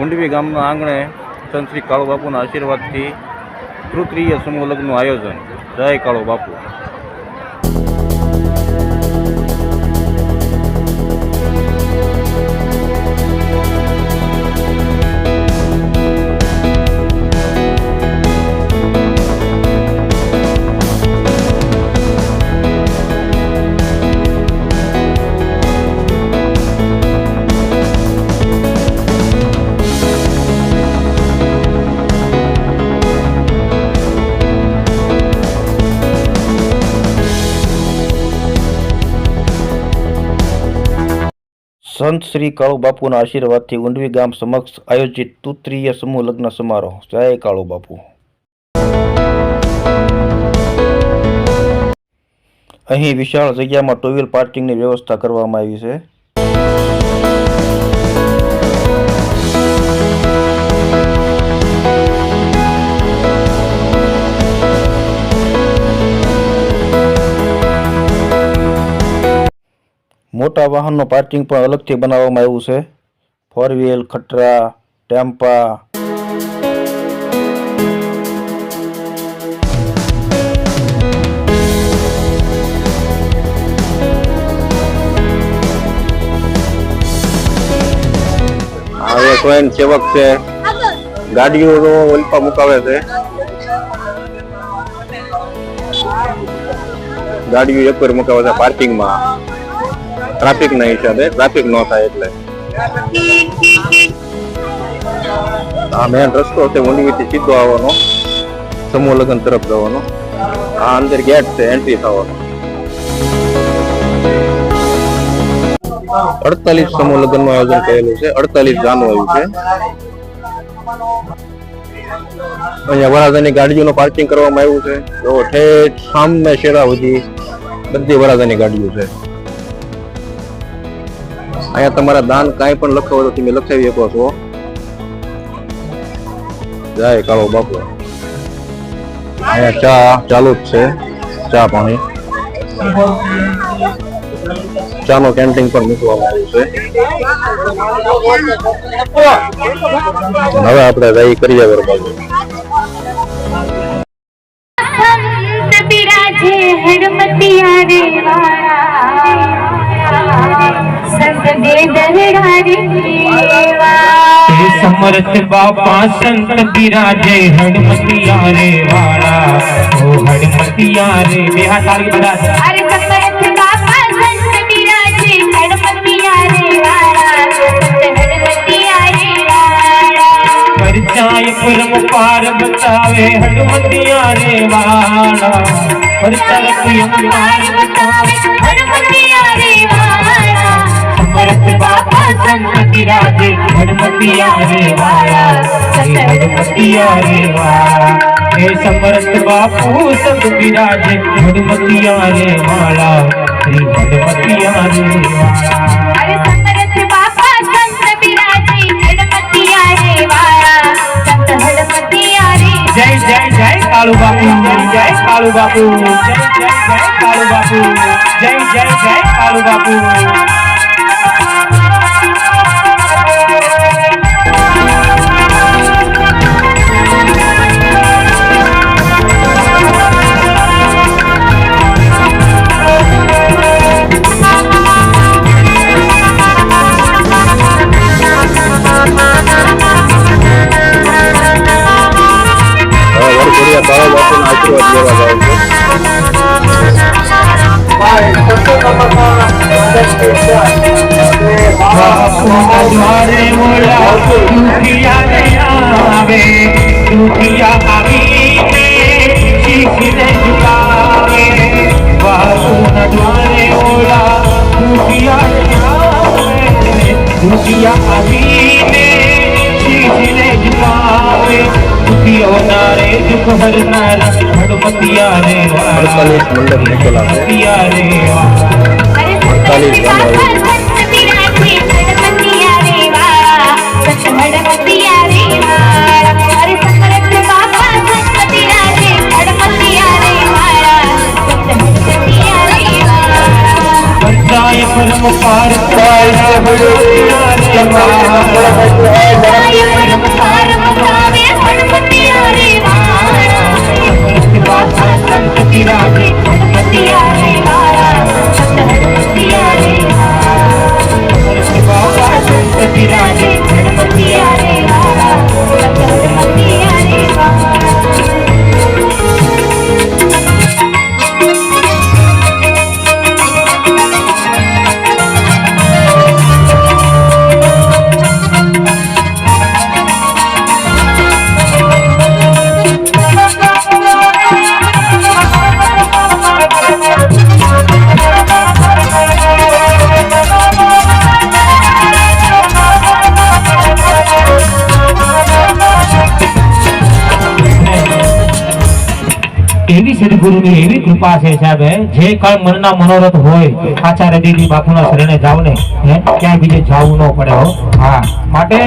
ઊંડવી ગામના આંગણે સંત શ્રી કાળુ બાપુના આશીર્વાદથી તૃતીય સમૂહ લગ્નનું આયોજન જય કાળુ બાપુ સંત શ્રી કાળુ બાપુના આશીર્વાદથી ઊંડવી ગામ સમક્ષ આયોજિત તૃતીય સમૂહ લગ્ન સમારોહ જય કાળુ બાપુ અહીં વિશાળ જગ્યામાં ટુ વ્હીલ પાર્કિંગની વ્યવસ્થા કરવામાં આવી છે મોટા વાહનનો પાર્કિંગ પણ અલગથી બનાવવામાં આવ્યું છે 4 wheeler કટરા ટેમ્પા આ કોઈન સેવક છે ગાડીઓનો ઓલ્ફા મુકાવે છે ગાડીઓ એકર મુકાવતા પાર્કિંગમાં ટ્રાફિક ના હિસાબે ટ્રાફિક ન થાય એટલે આ મેન રસ્તો છે ઊંડીથી સીધો આવવાનો સમૂહ લગ્ન તરફ જવાનો આ અંદર ગેટ છે એન્ટ્રી થવાનો અડતાલીસ સમૂહ લગ્ન નું આયોજન કરેલું છે અડતાલીસ જાન્યુ છે અહીંયા વરાધાની ગાડીઓનું પાર્કિંગ કરવામાં આવ્યું છે તો ઠેઠ સામે શેરા સુધી બધી વરાધાની ગાડીઓ છે અહીંયા તમારા દાન કાંઈ પણ લખો તો તમે લખાવી શકો છો જાય કાળો બાપુ અહીંયા ચા ચાલુ જ છે ચા પાણી ચાનો કેન્ટીન પણ મૂકવામાં આવ્યું છે હવે આપણે રાઈ કરી આવે બાજુ समर्थ बाबा संत बिराजे हनुमतिया रे वाला ओ हनुमतिया रे बिहार साल की अरे बाबा संत बिराजे हनुमतिया रे वाला हनुमतिया रे वाला पार बतावे हनुमतिया रे वाला परचाय पुरम पार बतावे बाबा सन्मति राधे हनुमतिया रे वाया हनुमतिया रे वाया हे समर्थ बापू सब विराजे हनुमतिया रे वाला श्री हनुमतिया रे बापा संत विराजे हनुमतिया रे वाला जय जय जय कालू बापू जय जय बापू जय जय जय कालू बापू जय जय जय कालू बापू अड़तालीस मंडप निकला है अड़तालीस बन એવી સદગુરુની એવી કૃપા છે સાહેબ જે કઈ મનના મનોરથ હોય પાછા રેડીની બાપુના શરણે જાવ ને ક્યાંય બીજે જવું ન પડે હો હા માટે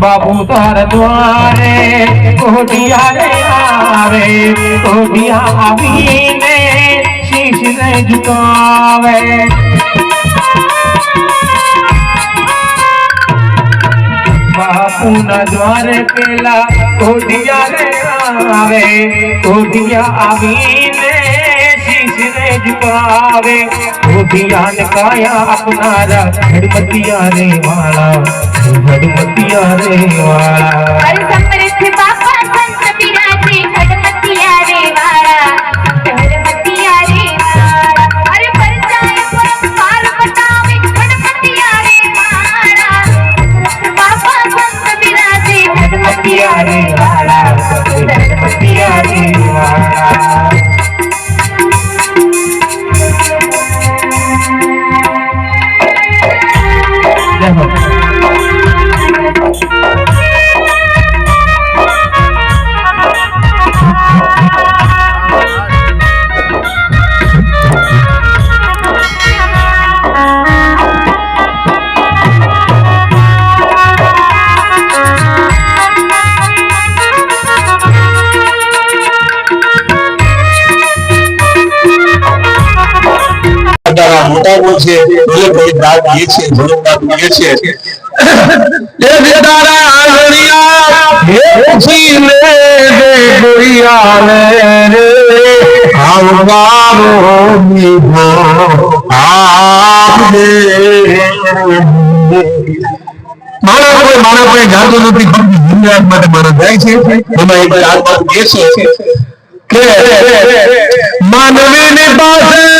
બાપુ તાર દ્વારે કોઢિયા આવે આવીને શીશ ને ઝુકાવે सुना द्वार केला कोडिया रे आवे कोडिया आवी ने अपना रा रे वाला रे वाला સાહેબો છે ભોલેભાઈ દાદીએ છે ભોલેભાઈએ છે એ બિચારા આંગળિયા હે પૂછી લે દે ગોરિયા રે આવવારો નિભો આપ દે મારા કોઈ મારા કોઈ જાતો નથી પણ દુનિયા માટે મારા જાય છે એમાં એક આત્મા એ છે કે માનવીની પાસે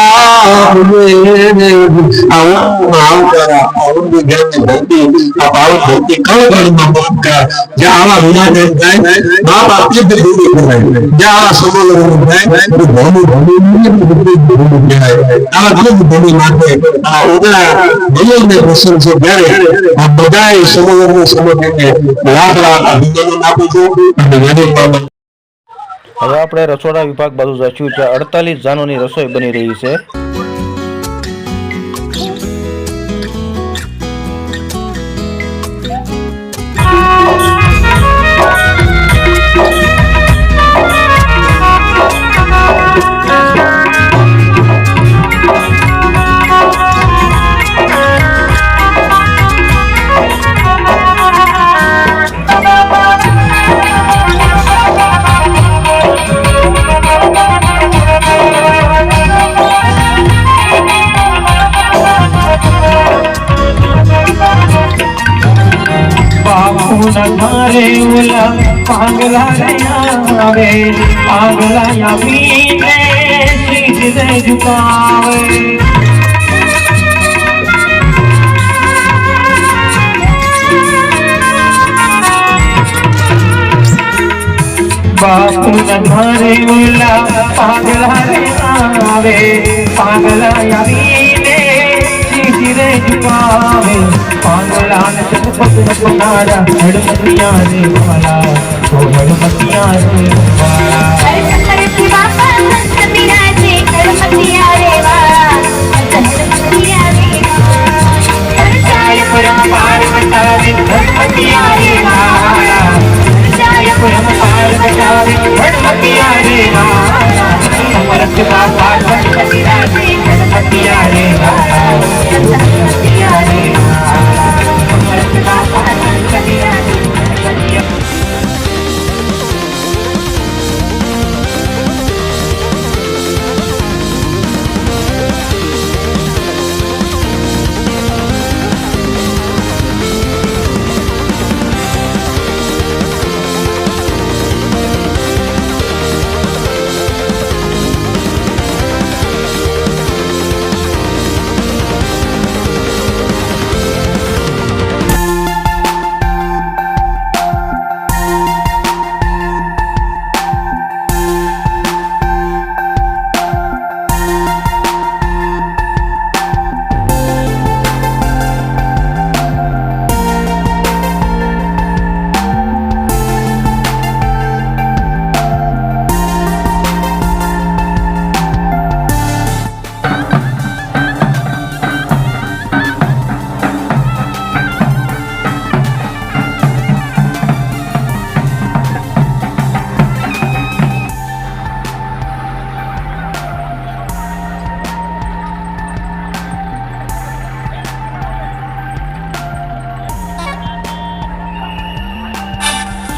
હવે આપણે રસોડા વિભાગ બાજુ જશું છે અડતાલીસ ની રસોઈ બની રહી છે आगलायावे आगलाया पीने सीध दे झुकावे बापू न धारे बोला पागला रे आवे पागला या पीने ધીરે ઝુકાવે પાંગળાન ચટપટ નારા હડમતિયા રે માલા હડમતિયા રે માલા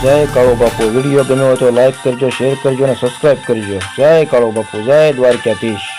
જય કાળો બાપુ વિડીયો ગમ્યો હોય તો લાઈક કરજો શેર કરજો અને સબસ્ક્રાઈબ કરજો જય કાળો બાપુ જય દ્વારકાધીશ